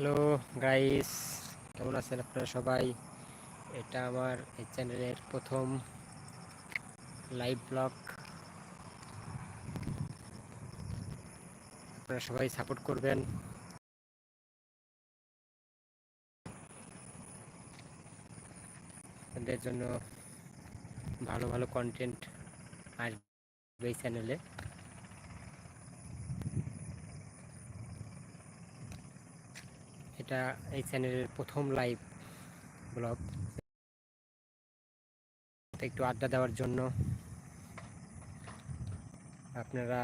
Hello guys কেমন আছেন আপনারা সবাই? এটা আমার এই চ্যানেলের প্রথম লাইভ ব্লগ আপনারা সবাই সাপোর্ট করবেন। আপনাদের জন্য ভালো ভালো কন্টেন্ট আসবে এই চ্যানেলে। এটা এই চ্যানেলের প্রথম লাইভ ব্লগ একটু আড্ডা দেওয়ার জন্য। আপনারা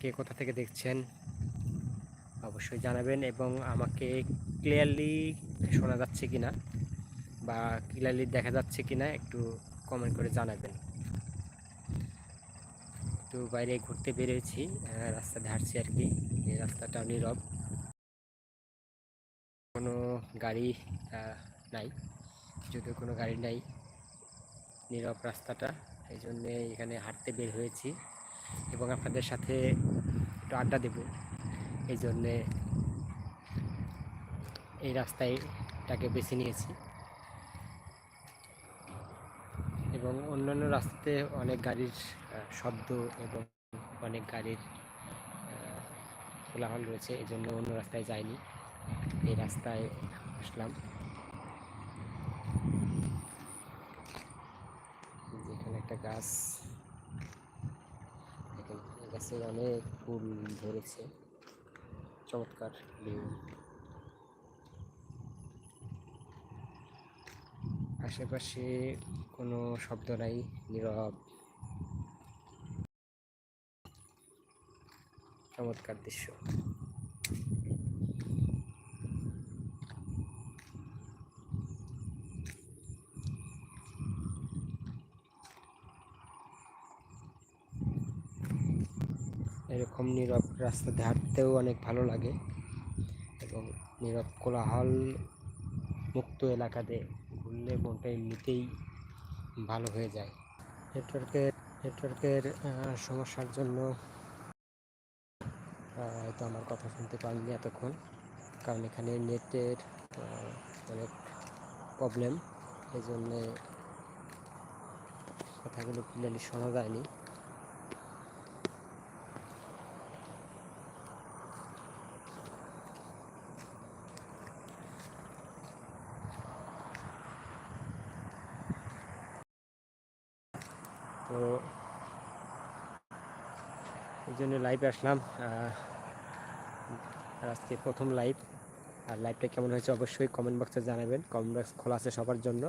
কে কোথা থেকে দেখছেন, অবশ্যই জানাবেন এবং আমাকে ক্লিয়ারলি শোনা যাচ্ছে কিনা বা ক্লিয়ারলি দেখা যাচ্ছে কিনা একটু কমেন্ট করে জানাবেন। একটু বাইরে ঘুরতে বেরিয়েছি রাস্তা ধারছি আর কি, এই রাস্তাটা নীরব। কোনো গাড়ি নাই। যদিও কোনো গাড়ি নাই, নীরব রাস্তাটা। এই জন্যে এখানে হাঁটতে বের হয়েছি এবং আপনাদের সাথে একটু আড্ডা দেব। এই জন্যে এই রাস্তায়টাকে বেছে নিয়েছি। এবং অন্যান্য রাস্তাতে অনেক গাড়ির শব্দ এবং অনেক গাড়ির কোলাহল রয়েছে। এই জন্য অন্য রাস্তায় যায়নি এই রাস্তায় আসলাম। এখানে একটা গাছ। গাছে অনেক ফুল ধরেছে। চমৎকার আশেপাশে কোনো শব্দ নাই, নীরব। চমৎকার দৃশ্য। এরকম নীরব রাস্তাতে হাঁটতেও অনেক ভালো লাগে এবং নীরব কোলাহল মুক্ত এলাকাতে ঘুরলে মনটা এমনিতেই ভালো হয়ে যায়। নেটওয়ার্কের নেটওয়ার্কের সমস্যার জন্য হয়তো আমার কথা শুনতে পারিনি এতক্ষণ, কারণ এখানে নেটের অনেক প্রবলেম এই জন্যে কথাগুলো ক্লিয়ারলি শোনা যায়নি। তো এই জন্য লাইভে আসলাম। আজকে প্রথম লাইভ আর লাইভটা কেমন হয়েছে অবশ্যই কমেন্ট বক্সে জানাবেন। কমেন্ট বক্স খোলা আছে সবার জন্য।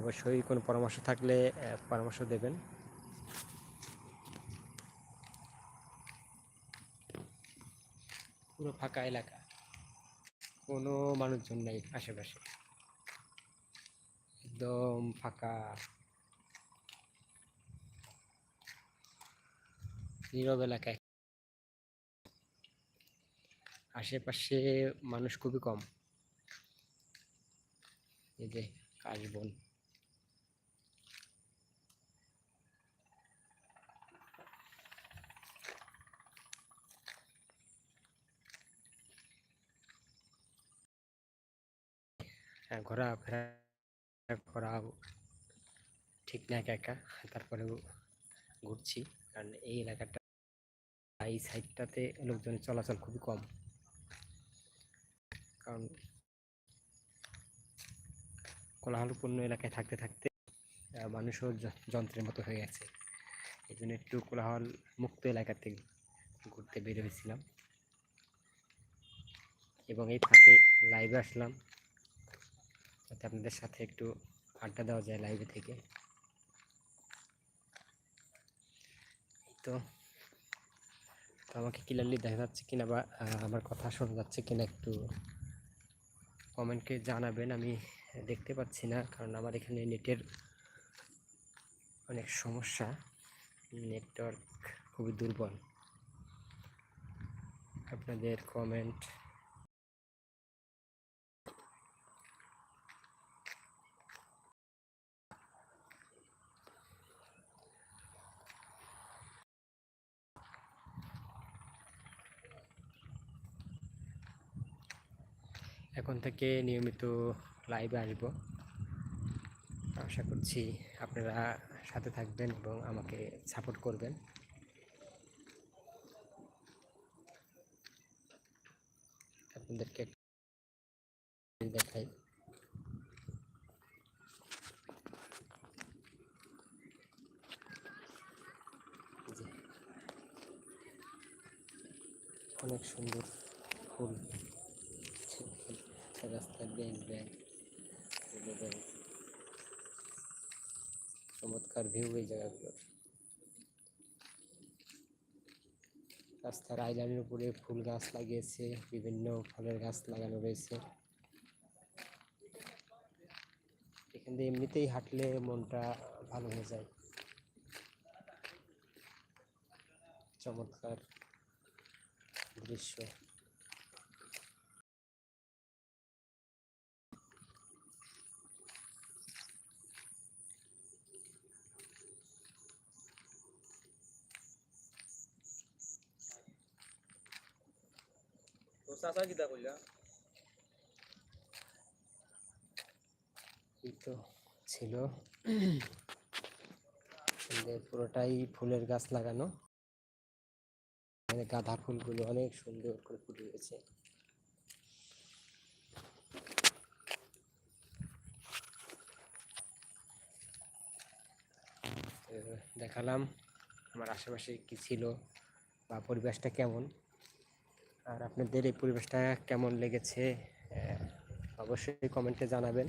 অবশ্যই কোনো পরামর্শ থাকলে পরামর্শ দেবেন। পুরো ফাঁকা এলাকা। কোনো মানুষজন নেই আশেপাশে। একদম ফাঁকা। নীরব এলাকায় আশেপাশে মানুষ খুবই কম। এই যে কাশবন হ্যাঁ ঘোরাফেরা করা ঠিক না একা একা, তারপরেও ঘুরছি। কারণ এই এলাকাটা এই সাইডটাতে লোকজনের চলাচল খুবই কম। কারণ কোলাহলপূর্ণ এলাকায় থাকতে থাকতে মানুষও যন্ত্রের মতো হয়ে গেছে। এই জন্য একটু কোলাহল মুক্ত এলাকাতে ঘুরতে বের হয়েছিলাম। এবং এই ফাঁকে লাইভে আসলাম। যাতে আপনাদের সাথে একটু আড্ডা দেওয়া যায় লাইভে থেকে। তো। তো আমাকে ক্লিয়ারলি দেখা যাচ্ছে কিনা বা আমার কথা শোনা যাচ্ছে কিনা একটু কমেন্টকে জানাবেন। আমি দেখতে পাচ্ছি না, কারণ আমার এখানে নেটের অনেক সমস্যা। নেটওয়ার্ক খুবই দুর্বল। আপনাদের কমেন্ট এখন থেকে নিয়মিত লাইভে আসব। আশা করছি আপনারা সাথে থাকবেন এবং আমাকে সাপোর্ট করবেন। আপনাদেরকে দেখাই। অনেক সুন্দর ফুল। রাস্তার ব্যাগ ব্যাগ ব্যাগ চমৎকার ভিউ এই জায়গাগুলোর। রাস্তার আইল্যান্ডের উপরে ফুল গাছ লাগিয়েছে, বিভিন্ন ফলের গাছ লাগানো রয়েছে। এখান দিয়ে এমনিতেই হাঁটলে মনটা ভালো হয়ে যায়। চমৎকার দৃশ্য। চাচা কিতা কইলা তো ছিল। পুরোটাই ফুলের গাছ লাগানো। এখানে গাঁদা ফুলগুলো অনেক সুন্দর করে ফুটে তো দেখালাম আমার আশেপাশে কি ছিল বা পরিবেশটা কেমন। আর আপনাদের এই পরিবেশটা কেমন লেগেছে অবশ্যই কমেন্টে জানাবেন।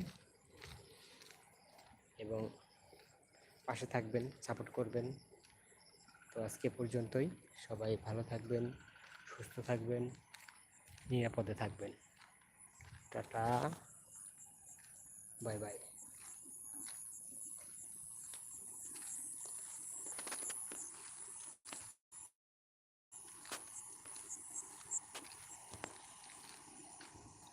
এবং পাশে থাকবেন, সাপোর্ট করবেন। তো আজকে পর্যন্তই। সবাই ভালো থাকবেন, সুস্থ থাকবেন, নিরাপদে থাকবেন। টাটা। Bye bye.